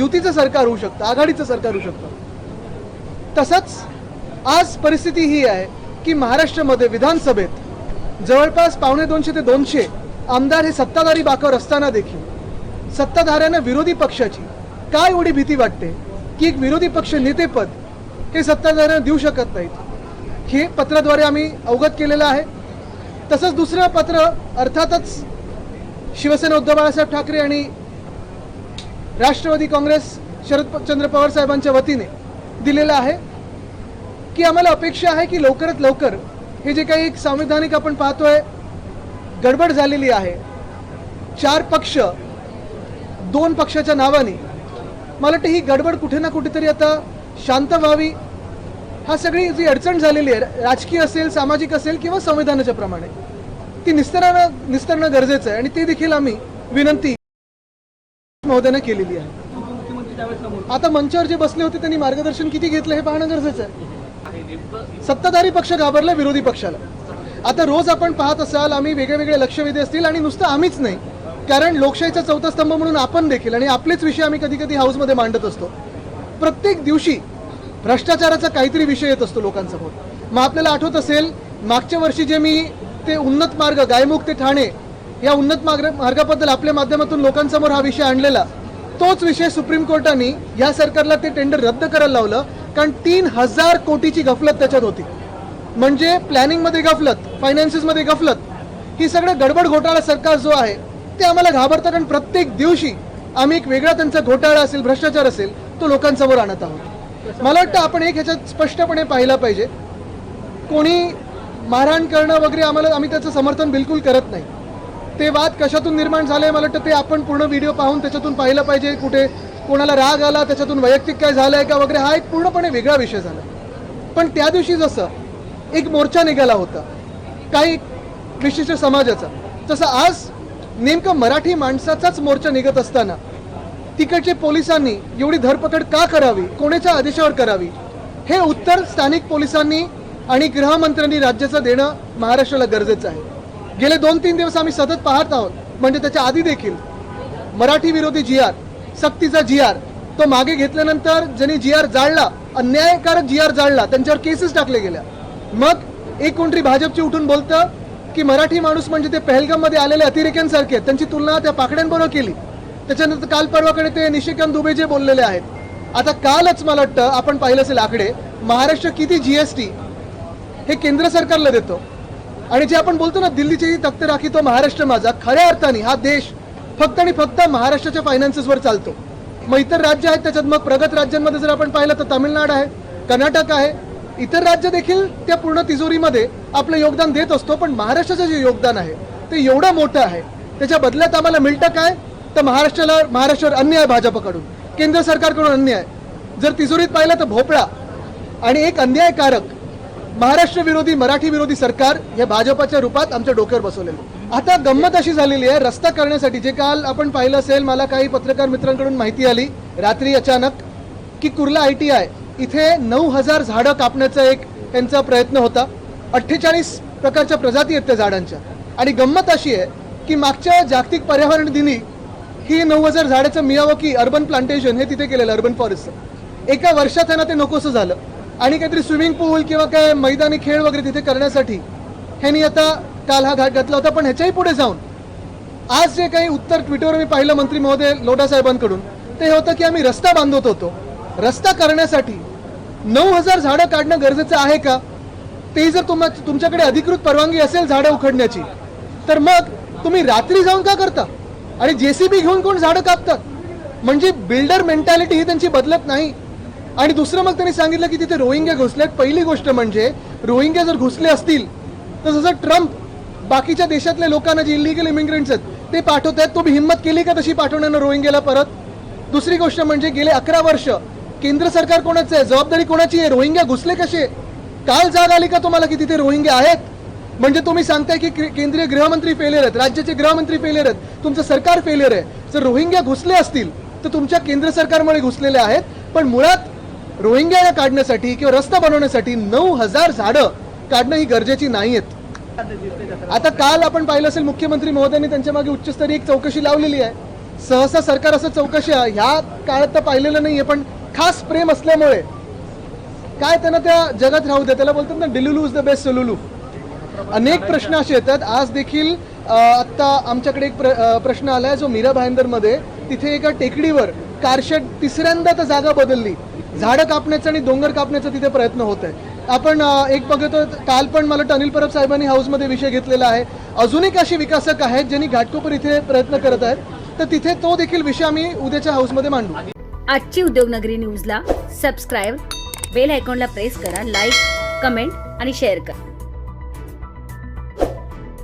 युतीचं सरकार होऊ शकतं आघाडीचं सरकार होऊ शकतं. तसंच आज परिस्थिती ही आहे की महाराष्ट्रामध्ये विधानसभेत जवळपास पावणे दोनशे ते दोनशे आमदार हे सत्ताधारी बाकावर असताना देखील सत्ताधाऱ्यांना विरोधी पक्षाची काय एवढी भीती वाटते की एक विरोधी पक्ष नेतेपद हे सत्ताधाऱ्यांना देऊ शकत नाहीत? हे पत्राद्वारे आम्ही अवगत केलेलं आहे. तसंच दुसरं पत्र अर्थातच शिवसेना उद्धव बाळासाहेब ठाकरे आणि राष्ट्रवादी काँग्रेस शरदचंद्र पवार साहेबांच्या वतीने दिलेलं आहे की आम्हाला अपेक्षा आहे की लवकरात लवकर हे जे काही एक संविधानिक आपण पाहतोय गडबड झालेली आहे. चार पक्ष दोन पक्षाच्या नावाने. मला वाटतं ही गडबड कुठे ना कुठेतरी आता शांत व्हावी. हा सगळी जी अडचण झालेली आहे राजकीय असेल सामाजिक असेल किंवा संविधानाच्या प्रमाणे ती निस्तरानं निस्तरणं गरजेचं आहे आणि ते देखील आम्ही विनंती महोदयानं केलेली आहे. आता मंचावर जे बसले होते त्यांनी मार्गदर्शन किती घेतलं हे पाहणं गरजेचं आहे. सत्ताधारी पक्ष घाबरला विरोधी पक्षाला. आता रोज आपण पाहत असाल आम्ही वेगळे वेगळे लक्षवेधी असतील आणि नुसतं आम्हीच नाही. कारण लोकशाहीचा चौथा स्तंभ म्हणून आपण देखील आणि आपलेच विषय आम्ही कधी कधी हाऊसमध्ये मांडत असतो. प्रत्येक दिवशी भ्रष्टाचाराचा काहीतरी विषय येत असतो लोकांसमोर. मग आपल्याला आठवत असेल मागच्या वर्षी जे मी ते उन्नत मार्ग गायमुख ते ठाणे या उन्नत मार्ग मार्गाबद्दल आपल्या माध्यमातून लोकांसमोर हा विषय आणलेला. तोच विषय सुप्रीम कोर्टाने या सरकारला ते टेंडर रद्द करायला लावलं. कारण तीन हजार कोटीची गफलत त्याच्यात होती. म्हणजे प्लॅनिंगमध्ये गफलत फायनान्सेसमध्ये गफलत ही सगळं गडबड घोटाळा सरकार जो आहे ते आम्हाला घाबरतं कारण प्रत्येक दिवशी आम्ही एक वेगळा त्यांचा घोटाळा असेल भ्रष्टाचार असेल तो लोकांसमोर आणत आहोत. मला वाटतं आपण एक ह्याच्यात स्पष्टपणे पाहिला पाहिजे. कोणी मारहाण करणं वगैरे आम्हाला आम्ही त्याचं समर्थन बिलकुल करत नाही. ते वाद कशातून निर्माण झाले मला वाटतं ते आपण पूर्ण व्हिडिओ पाहून त्याच्यातून पाहिलं पाहिजे कुठे कोणाला राग आला त्याच्यातून वैयक्तिक काय झालंय का वगैरे हा एक पूर्णपणे वेगळा विषय झाला. पण त्या दिवशी जसं एक मोर्चा निघाला होता काही विशिष्ट समाजाचा तसं आज नेमकं मराठी माणसाचाच मोर्चा निघत असताना तिकडचे पोलिसांनी एवढी धरपकड का करावी कोणाच्या आदेशावर करावी हे उत्तर स्थानिक पोलिसांनी आणि गृहमंत्र्यांनी राज्याचं देणं महाराष्ट्राला गरजेचं आहे. गेले दोन तीन दिवस आम्ही सतत पाहत आहोत. म्हणजे त्याच्या आधी देखील मराठी विरोधी जी आर सक्तीचा जी आर तो मागे घेतल्यानंतर ज्यांनी जी आर जाळला अन्यायकारक जी आर जाळला त्यांच्यावर केसेस टाकले गेल्या. मग एक कोणतरी भाजपची उठून बोलतं की मराठी माणूस म्हणजे ते पहलगाममध्ये आलेले अतिरेक्यांसारखे आहेत. त्यांची तुलना त्या पाकड्यांबरोबर केली. त्याच्यानंतर काल परवाकडे ते निशिकांत दुबे जे बोललेले आहेत. आता कालच मला वाटतं आपण पाहिलं असेल आकडे महाराष्ट्र किती जीएसटी हे केंद्र सरकारला देतो. आणि जे आपण बोलतो ना दिल्लीची ही तख्त राखी तो महाराष्ट्र माझा खऱ्या अर्थाने हा देश फक्त आणि फक्त महाराष्ट्राच्या फायनान्सेसवर चालतो. मग इतर राज्य आहेत त्याच्यात मग प्रगत राज्यांमध्ये जर आपण पाहिलं तर तामिळनाडू आहे कर्नाटक आहे. इतर राज्य देखील त्या पूर्ण तिजोरीमध्ये आपलं योगदान देत असतो पण महाराष्ट्राचं जे योगदान आहे ते एवढं मोठं आहे. त्याच्या बदल्यात आम्हाला मिळतं काय? तर महाराष्ट्राला महाराष्ट्रावर अन्याय भाजपकडून केंद्र सरकारकडून अन्याय. जर तिजोरीत पाहिलं तर भोपळा. आणि एक अन्यायकारक महाराष्ट्र विरोधी मराठी विरोधी सरकार हे भाजपच्या रूपात आमच्या डोक्यावर बसवलेलं आता गंमत अशी झालेली आहे रस्ता करण्यासाठी जे काल आपण पाहिलं असेल मला काही पत्रकार मित्रांकडून माहिती आली रात्री अचानक की कुर्ला आय टी आय इथे नऊ हजार झाडं कापण्याचा एक त्यांचा प्रयत्न होता. अठ्ठेचाळीस प्रकारच्या प्रजाती आहेत त्या झाडांच्या. आणि गंमत अशी आहे की मागच्या जागतिक पर्यावरण दिनी ही नऊ हजार झाडाचं मियावकी अर्बन प्लांटेशन हे तिथे केलेलं अर्बन फॉरेस्टचं एका वर्षात त्यांना ते नकोसं झालं. आणि काहीतरी स्विमिंग पूल किंवा काय मैदानी खेळ वगैरे तिथे करण्यासाठी ह्यांनी आता काल हा घाट घातला होता. पण ह्याच्याही पुढे जाऊन आज जे काही उत्तर ट्विटरवर मी पाहिलं मंत्री महोदय लोटा साहेबांकडून ते हे होतं की आम्ही रस्ता बांधत होतो. रस्ता करण्यासाठी नऊ हजार झाडं काढणं गरजेचं आहे का? ते जर तुम्हा तुमच्याकडे अधिकृत परवानगी असेल झाडं उखडण्याची तर मग तुम्ही रात्री जाऊन का करता? आणि जेसीबी घेऊन कोण झाडं कापतात म्हणजे बिल्डर मेंटॅलिटी ही त्यांची बदलत नाही. आणि दुसरं मग त्यांनी सांगितलं की तिथे रोहिंग्या घुसल्यात. पहिली गोष्ट म्हणजे रोहिंग्या जर घुसले असतील तर जसं ट्रम्प बाकीच्या देशातल्या लोकांना जे इलिगल इमिग्रंट्स आहेत ते पाठवत आहेत तुम्ही हिंमत केली का तशी पाठवण्यानं रोहिंग्याला परत? दुसरी गोष्ट म्हणजे गेले अकरा वर्ष केंद्र सरकार कोणाचं आहे? जबाबदारी कोणाची आहे? रोहिंग्या घुसले कसे? काल जाग आली का तुम्हाला की तिथे रोहिंग्या आहेत? म्हणजे तुम्ही सांगताय की केंद्रीय गृहमंत्री फेलियर आहेत राज्याचे गृहमंत्री फेलियर आहेत तुमचं सरकार फेलियर आहे. जर रोहिंग्या घुसले असतील तर तुमच्या केंद्र सरकारमुळे घुसलेले आहेत. पण मुळात रोहिंग्याला काढण्यासाठी किंवा रस्ता बनवण्यासाठी नऊ हजार झाडं काढणं ही गरजेची नाही आहेत आता काल आपण पाहिलं असेल मुख्यमंत्री महोदयांनी त्यांच्या मागे उच्चस्तरीय एक चौकशी लावलेली आहे. सहसा सरकार असं चौकशी ह्या काळात तर पाहिलेलं नाहीये पण खास प्रेम असल्यामुळे. काय त्यांना त्या जगात राहू दे त्याला बोलतात ना delulu is the best solulu. अनेक प्रश्न असे येतात. आज देखील आत्ता आमच्याकडे एक प्र, अ, प्रश्न आलाय जो मीरा भाईंदरमध्ये. तिथे एका टेकडीवर कारशेड तिसऱ्यांदा तर जागा बदलली. झाडं कापण्याचा आणि डोंगर कापण्याचा तिथे प्रयत्न होत आहे. आपण एक बघतो काल पण मला टनिल परब साहेबांनी हाऊसमध्ये विषय घेतलेला आहे. अजून एक असे विकासक आहेत ज्यांनी घाटकोपर इथे प्रयत्न करत आहेत तर तिथे तो देखील विषय आम्ही उद्याच्या हाऊसमध्ये मांडू. आजची उद्योगनगरी न्यूजला सबस्क्राईब बेल आयकॉनला प्रेस करा लाईक कमेंट आणि शेअर करा.